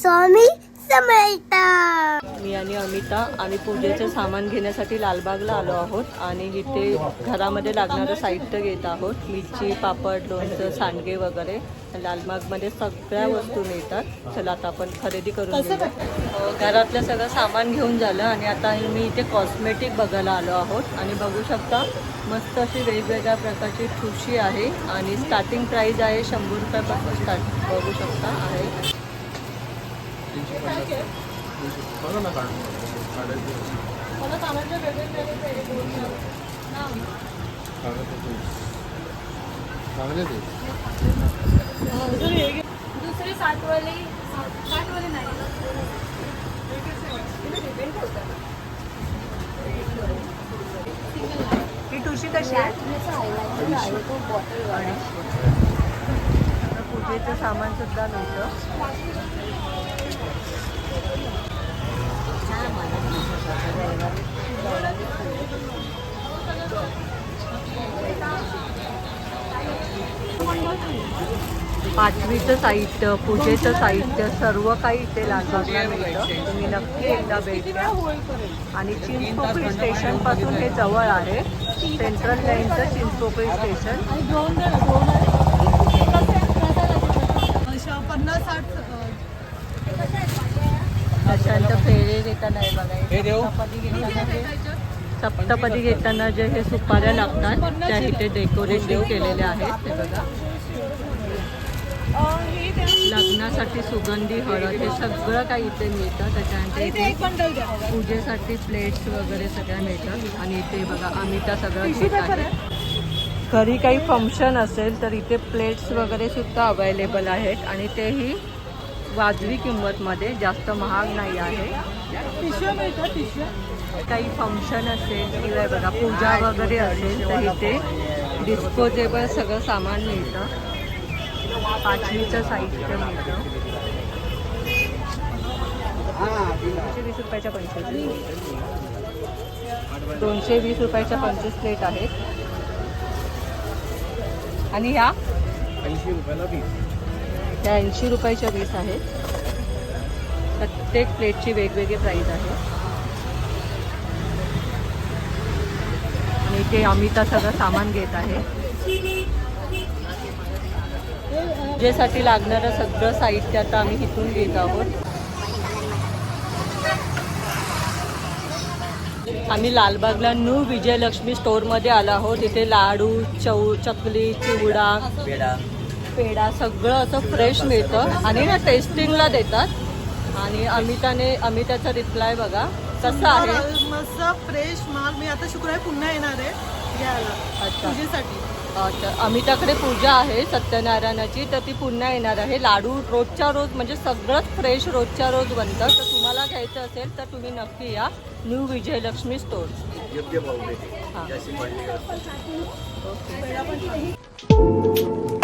स्वामी समर्थ. मी आणि अमिता आम्ही पूजेचं सामान घेण्यासाठी लालबागला आलो आहोत आणि इथे घरामध्ये लागणारं साहित्य घेत आहोत. मिरची पापड लोणचं सांडगे वगैरे लालबागमध्ये सगळ्या वस्तू मिळतात. चला आता आपण खरेदी करून घरातलं सगळं सामान घेऊन झालं आणि आता मी इथे कॉस्मेटिक बघायला आलो आहोत. आणि बघू शकता मस्त अशी वेगवेगळ्या प्रकारची ठुशी आहे आणि स्टार्टिंग प्राईस आहे शंभर रुपयापासून स्टार्ट बघू शकता आहे. दुसरी साठवाली साठवाली नाही ही तुळशी कशी आहे पूजेचं सामान सुद्धा मिळतं पाचवीचं साहित्य पूजेचं साहित्य सर्व काही इथे लालबागला मिळतं. तुम्ही नक्की एकदा भेट द्या. आणि चिंचपोकळी स्टेशनपासून हे जवळ आहे. सेंट्रल लाईनचं चिंचपोकळी स्टेशन पन्नास साठ त्याच्यानंतर फेरे घेताना सप्तपदी घेताना जे हे सुपाऱ्या लागतात त्या इथे डेकोरेटिव्ह केलेल्या आहेत. हे बघा. लग्नासाठी सुगंधी हळद हे सगळं काही इथे मिळतं. त्याच्यानंतर इथे पूजेसाठी प्लेट्स वगैरे सगळ्या मिळतात. आणि इथे बघा अमिता सगळं घरी काही फंक्शन असेल तर इथे प्लेट्स वगैरे सुद्धा अवेलेबल आहेत. आणि तेही वाजवी किंमतमध्ये जास्त महाग नाही आहे. काही फंक्शन असेल किंवा बघा पूजा वगैरे असेल तर इथे डिस्पोजेबल सगळं सामान मिळतं. पाचवीचं साहित्य मिळतं. दोनशे वीस रुपयाच्या पंचवीस. दोनशे वीस रुपयाच्या पंचवीस प्लेट आहेत. आणि ह्या? ऐंशी रुपयाला वीस. त्या ऐंशी रुपयाच्या वीस आहेत. प्रत्येक प्लेटची वेगवेगळी प्राईस आहे. आणि ते अमिता सगळं सामान घेत आहे. पूजेसाठी लागणारं सगळं साहित्य आता आम्ही इथून घेत आहोत. आम्ही लालबागला न्यू विजयलक्ष्मी स्टोअरमध्ये आलो आहोत. इथे लाडू चव चकली चिवडा पेढा. सगळं असं फ्रेश मिळतं. आणि ना टेस्टिंगला देतात. आणि अमिताने अमिताचा रिप्लाय बघा. कसा आहे? मस्त फ्रेश माल. मी आता शुक्रवारी पुन्हा येणार आहे घ्यायला. अच्छा. पूजेसाठी. अच्छा अमिताकडे पूजा आहे सत्यनारायणाची तर ती पुन्हा येणार आहे. लाडू रोजच्या रोज म्हणजे सगळंच फ्रेश रोजच्या रोज बनतं. तर तुम्हाला घ्यायचं असेल तर तुम्ही नक्की या. न्यू विजयलक्ष्मी स्टोर हां. ओके